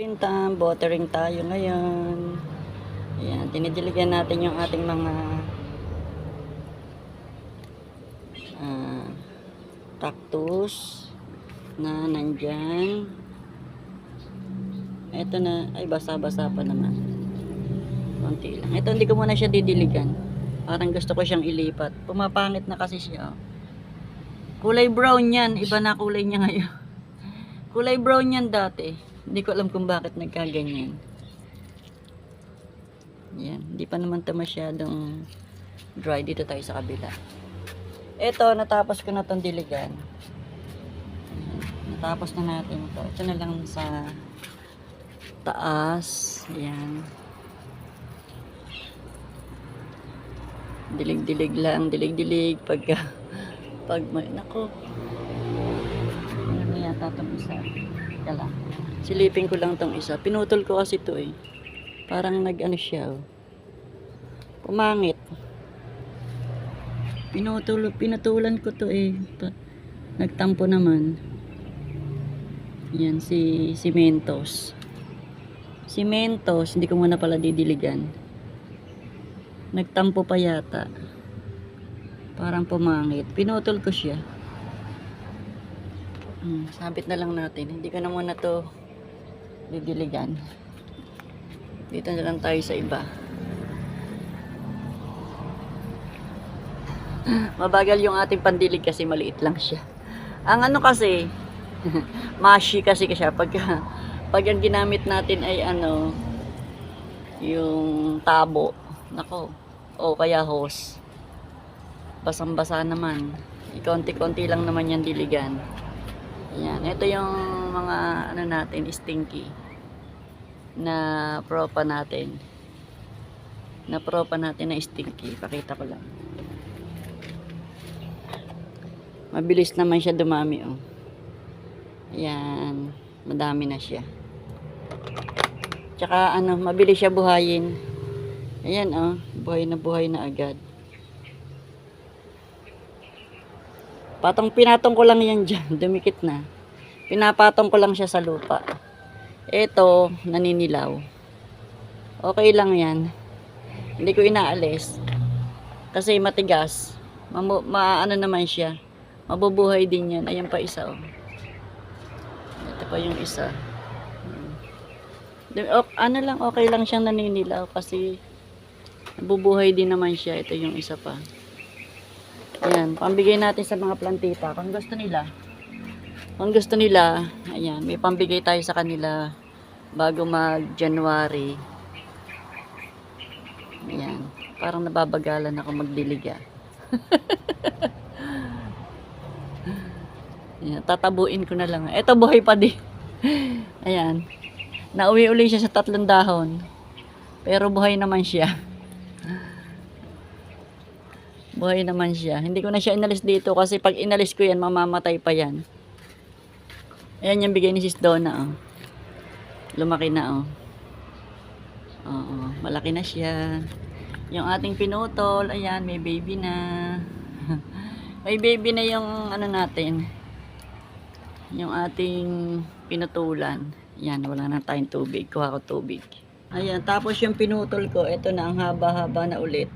Time, watering tayo ngayon. Ayan, dinidiligan natin yung ating mga ah, cactus na nandyan. Ito na, ay basa-basa pa naman. Konti lang. Ito hindi ko muna siya didiligan. Parang gusto ko siyang ilipat. Pumapangit na kasi siya. oh. Kulay brown yan. Iba na kulay niya ngayon. Kulay brown yan dati. Hindi ko alam kung bakit nagkaganyan. Yan. Hindi pa naman ito masyadong dry. Dito tayo sa kabila. Ito, natapos ko na itong diligan. Natapos na natin ito. Ito na lang sa taas. Ayan. Dilig-dilig lang. Dilig-dilig. Pagka, pag may, nako. Ano yata itong isa. Teka lang. Silipin ko lang itong isa. Pinutol ko kasi ito eh. Parang nag-ano siya oh. Pumangit. Pinutol, pinutulan ko to eh. Pa- nagtampo naman. Yan si si Mentos. Si Mentos, hindi ko muna pala didiligan. Nagtampo pa yata. Parang pumangit. Pinutol ko siya. Hmm, sabit na lang natin. Hindi ko na muna to didiligan. Dito na lang tayo sa iba. Mabagal yung ating pandilig kasi maliit lang siya. Ang ano kasi, mashi kasi siya pag pag ang ginamit natin ay ano yung tabo. Nako. O kaya hose. Basang-basa naman. Konti-konti lang naman yan diligan. Yan. Ito yung mga ano natin, stinky na propa natin. Na propa natin na stinky. Pakita ko lang. Mabilis naman siya dumami, oh. Ayan. Madami na siya. Tsaka, ano, mabilis siya buhayin. Ayan, oh. Buhay na buhay na agad. Patong pinatong ko lang yan dyan. Dumikit na. Pinapatong ko lang siya sa lupa. Ito, naninilaw. Okay lang yan. Hindi ko inaalis. Kasi matigas. Mamu, maano naman siya. Mabubuhay din yan. Ayan pa isa, oh. Ito pa yung isa. Ok- ano lang, okay lang siyang naninilaw kasi nabubuhay din naman siya. Ito yung isa pa. Ayan, pambigay natin sa mga plantita. Kung gusto nila, kung gusto nila, ayan, may pambigay tayo sa kanila bago mag-January. Ayan, parang nababagalan ako magdiliga. Ayan, tatabuin ko na lang. Ito buhay pa din. Ayan. Nauwi uli siya sa tatlong dahon. Pero buhay naman siya. Buhay naman siya. Hindi ko na siya inalis dito kasi pag inalis ko yan, mamamatay pa yan. Ayan yung bigay ni Sis Donna, oh. Lumaki na, oh. Oo, malaki na siya. Yung ating pinutol, ayan, may baby na. may baby na yung ano natin. Yung ating pinutulan. Yan, wala na tayong tubig. Kuha ko tubig. Ayan, tapos yung pinutol ko, ito na ang haba-haba na ulit.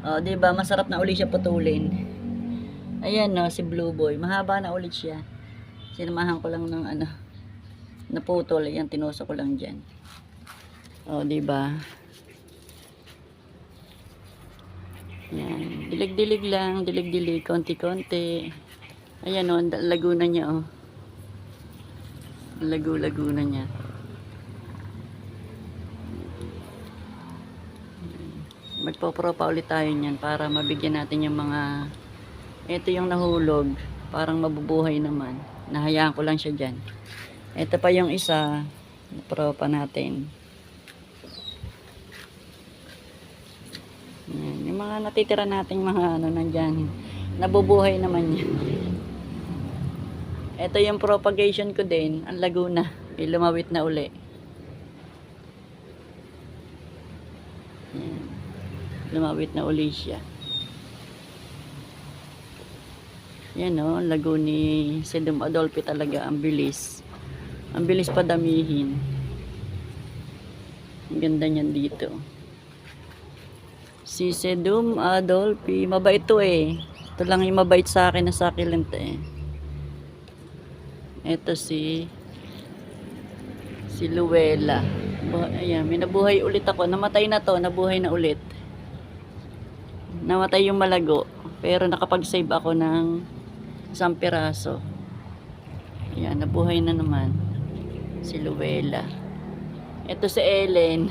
O, di ba Masarap na ulit siya putulin. Ayan, no, si Blue Boy. Mahaba na ulit siya. Sinamahan ko lang ng ano, naputol. Ayan, tinusok ko lang dyan. O, di ba Ayan, dilig-dilig lang, dilig-dilig, konti-konti. Ayan o, ang laguna niya o. Lagu-laguna niya. Magpopro pa ulit tayo niyan para mabigyan natin yung mga ito yung nahulog parang mabubuhay naman. Nahayaan ko lang siya dyan. Ito pa yung isa pro pa natin. Yan, yung mga natitira nating mga ano nandyan nabubuhay naman yan ito yung propagation ko din ang laguna may lumawit na uli Yan. Lumawit na uli siya Yan o, lago ni Sedum Adolphe talaga, ang bilis. Ang bilis padamihin. Ang ganda niyan dito. Si Sedum Adolfi, mabait to eh. Ito lang yung mabait sa akin na succulent eh. Ito si si Luella. Ayan, may nabuhay ulit ako. Namatay na to, nabuhay na ulit. Namatay yung malago. Pero nakapag-save ako ng isang piraso. Ayan, nabuhay na naman. Si Luella. Ito si Ellen.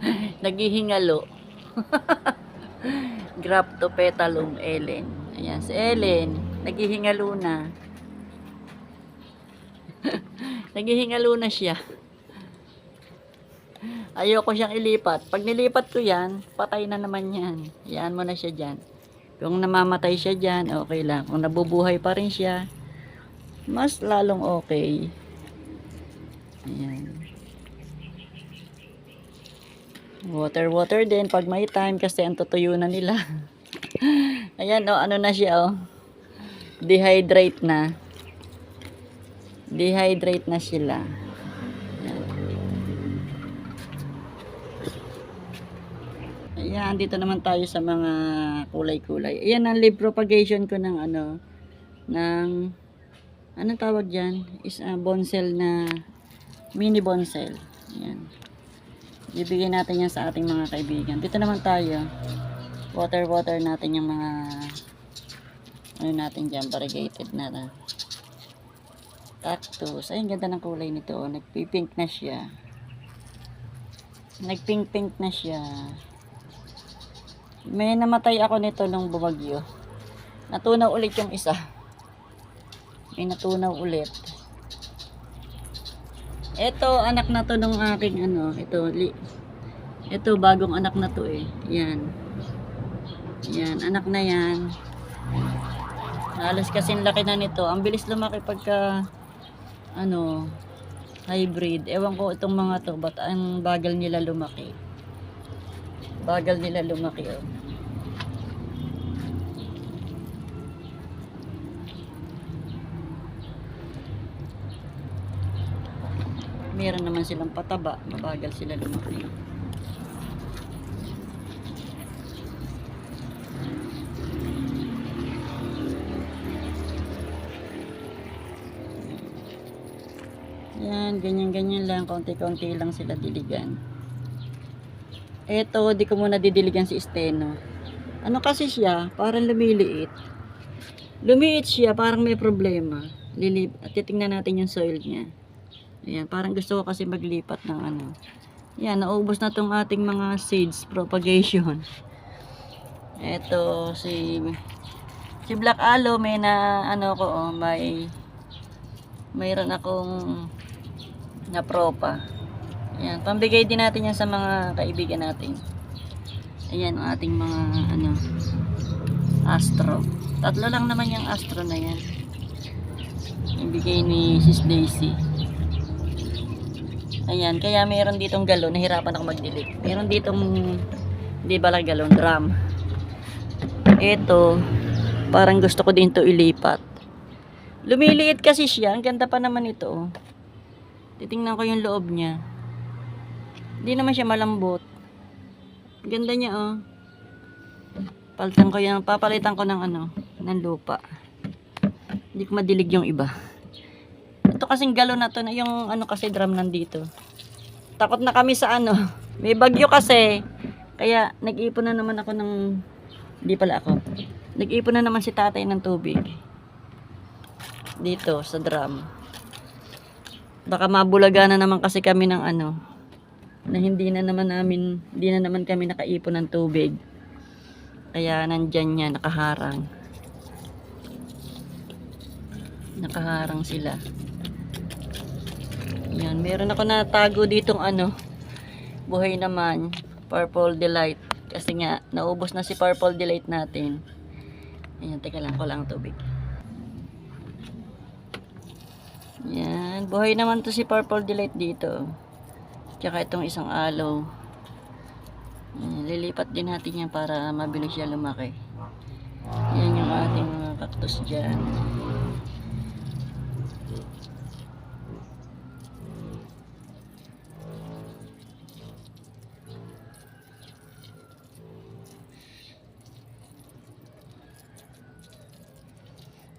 Naghihingalo. Graptopetalum Ellen. Ayan, si Ellen. Naghihingalo na. Naghihingalo na siya. Ayoko siyang ilipat. Pag nilipat ko yan, patay na naman yan. Yan mo na siya dyan. Kung namamatay siya dyan, okay lang. Kung nabubuhay pa rin siya, mas lalong okay. Ayan. Water, water din pag may time kasi ang tutuyo na nila. Ayan, oh, ano na siya, oh. Dehydrate na. Dehydrate na sila. Ayan, dito naman tayo sa mga kulay-kulay. Ayan ang leaf propagation ko ng ano, ng, ano tawag dyan? Is a bonsel na, mini bonsel. Ayan. Bibigyan natin yan sa ating mga kaibigan. Dito naman tayo. Water-water natin yung mga, ano natin dyan, variegated na. Cactus. Ay, ang ganda ng kulay nito. oh. Nagpipink na siya. Nagpink-pink na siya. May namatay ako nito nung bumagyo. Natunaw ulit yung isa. May natunaw ulit. Ito, anak na to nung aking ano, ito, li, ito, bagong anak na to eh. Yan. Yan, anak na yan. Halos kasing laki na nito. Ang bilis lumaki pagka, ano, hybrid. Ewan ko itong mga to, ba't ang bagal nila lumaki. Bagal nila lumaki, oh. Meron naman silang pataba, mabagal sila lumaki. Yan, ganyan-ganyan lang, konti-konti lang sila diligan. Eto, di ko muna didiligan si Steno. Ano kasi siya, parang lumiliit. Lumiit siya, parang may problema. Lilip, at titingnan natin yung soil niya. Ayan, parang gusto ko kasi maglipat ng ano. Yan, naubos na tong ating mga seeds propagation. Eto, si si Black Aloe, may na, ano ko, oh, may mayroon akong na propa. Ayan, pambigay din natin yan sa mga kaibigan natin. Ayan, ang ating mga, ano, astro. Tatlo lang naman yung astro na yan. Ibigay ni Sis Daisy. Ayan, kaya meron ditong galon, nahirapan ako mag-delete. Meron ditong, hindi pala galon, drum. Ito, parang gusto ko din to ilipat. Lumiliit kasi siya, ang ganda pa naman ito. oh. Titingnan ko yung loob niya. Hindi naman siya malambot. Ganda niya oh. Palitan ko yan, papalitan ko ng ano, ng lupa. Hindi ko madilig yung iba. Ito kasing galon na to, na yung ano kasi drum nandito. Takot na kami sa ano. May bagyo kasi. Kaya nag-ipon na naman ako ng, hindi pala ako. Nag-ipon na naman si tatay ng tubig. Dito sa drum. Baka mabulaga na naman kasi kami ng ano, na hindi na naman namin, hindi na naman kami nakaipon ng tubig. Kaya nandyan niya, nakaharang. Nakaharang sila. Yan, meron ako natago ditong ano, buhay naman, Purple Delight. Kasi nga, naubos na si Purple Delight natin. Ayan, teka lang, ko lang ang tubig. Yan, buhay naman to si Purple Delight dito. Tsaka itong isang aloe. Lilipat din natin yan para mabilis siya lumaki. Yan yung ating mga cactus dyan.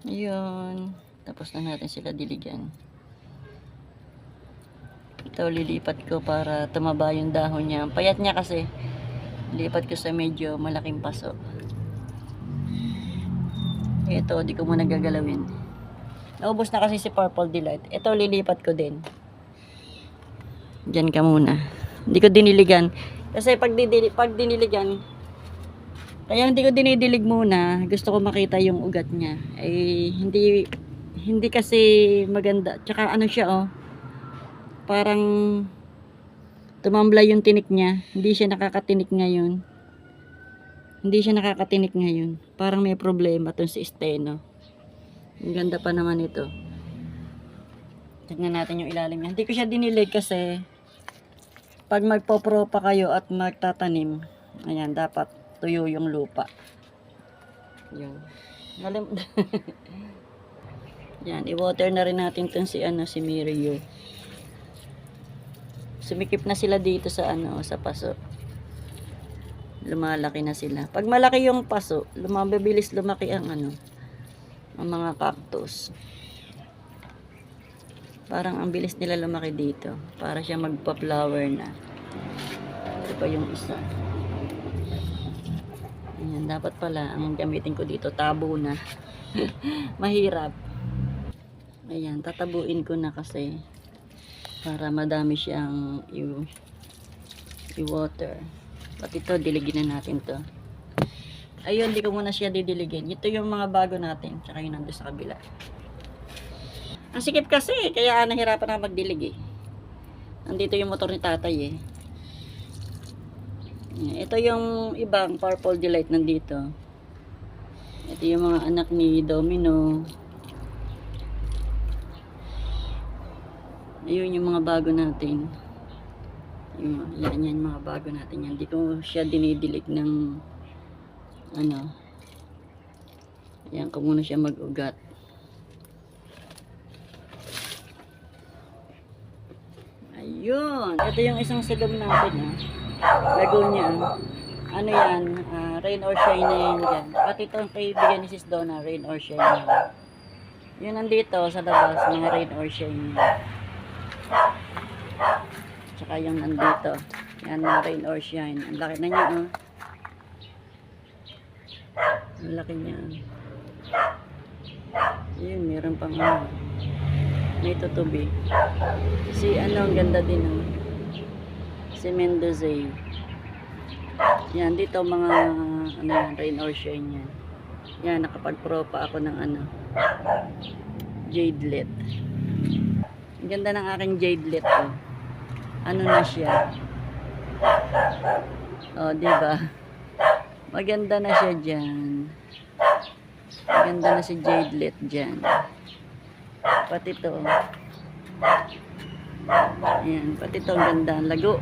Yun. Tapos na natin sila diligyan. Ito, lilipat ko para tumaba yung dahon niya. Payat niya kasi. Lipat ko sa medyo malaking paso. Ito, di ko muna gagalawin. Naubos na kasi si Purple Delight. Ito, lilipat ko din. Diyan ka muna. Hindi ko diniligan. Kasi pag, didili, pag diniligan, kaya hindi ko dinidilig muna. Gusto ko makita yung ugat niya. Eh, hindi, hindi kasi maganda. Tsaka ano siya, oh. Parang tumambla yung tinik niya. Hindi siya nakakatinik ngayon. Hindi siya nakakatinik ngayon. Parang may problema tong si Steno. Ang ganda pa naman ito. Tignan natin yung ilalim niya. Hindi ko siya dinilig kasi pag magpo-pro pa kayo at magtatanim, ayan, dapat tuyo yung lupa. Yun. Nalim Yan, i-water na rin natin tong si ano si Mirio. Sumikip na sila dito sa ano, sa paso. Lumalaki na sila. Pag malaki yung paso, lumabilis lumaki ang ano, ang mga cactus. Parang ang bilis nila lumaki dito. Para siya magpa-flower na. Ito pa yung isa. Ayan, dapat pala ang gamitin ko dito tabo na. Mahirap. Ayan, tatabuin ko na kasi para madami siyang i-water. At ito, diligin na natin to. Ayun, di ko muna siya didiligin. Ito yung mga bago natin. Tsaka yun nandun sa kabila. Ang sikip kasi, kaya nahirapan na magdilig eh. Nandito yung motor ni tatay eh. Ito yung ibang purple delight nandito. Ito yung mga anak ni Domino. Ayun yung mga bago natin. Yung, yan, yan mga bago natin yan. Hindi ko siya dinidilig ng ano. Ayan ko muna siya mag-ugat. Ayun. Ito yung isang sagam natin. Ah. Lagonya. Ano yan? ah, rain or shine na yan dyan. At ito ang kaibigan ni Sis Donna. Rain or shine yan. Yun nandito sa labas. Mga rain or shine yan. Tsaka yung nandito. Yan mga rain or shine. Ang laki na niya. Oh. Ang laki niya. Yun, meron pang ano. May tutubi. Si ano, ang ganda din oh. Si Mendoza. Yan, dito mga ano rain or shine yan. Yan, nakapag-pro pa ako ng ano, jadelet. Ang ganda ng aking jadelet oh. Ano na siya? Oh, di ba? Maganda na siya diyan. Maganda na si jadelet diyan. Pati to. Ayan, pati to ang ganda. Ang lago.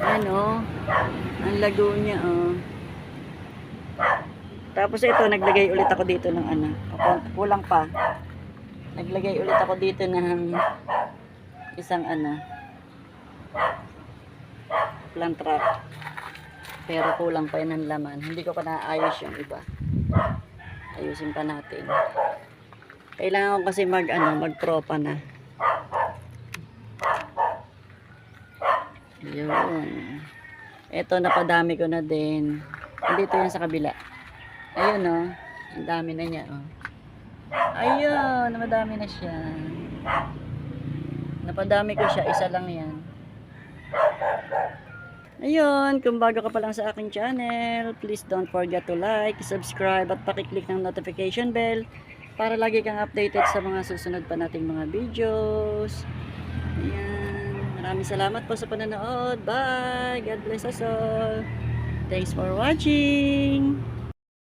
Ayan oh. Ang lago niya oh. Tapos ito, naglagay ulit ako dito ng ano. Kulang pa. Naglagay ulit ako dito ng isang ano. Plant trap. Pero kulang pa yan ng laman. Hindi ko pa naayos yung iba. Ayusin pa natin. Kailangan ko kasi mag ano, mag-propa na. Yun. Ito, napadami ko na din. Dito yan sa kabila. Ayun, oh. Ang dami na niya, oh. Ayun, namadami na siya. Napadami ko siya. Isa lang yan. Ayun, kung bago ka pa lang sa aking channel, please don't forget to like, subscribe, at pakiclick ng notification bell para lagi kang updated sa mga susunod pa nating mga videos. Ayan. Maraming salamat po sa panonood. Bye! God bless us all. Thanks for watching!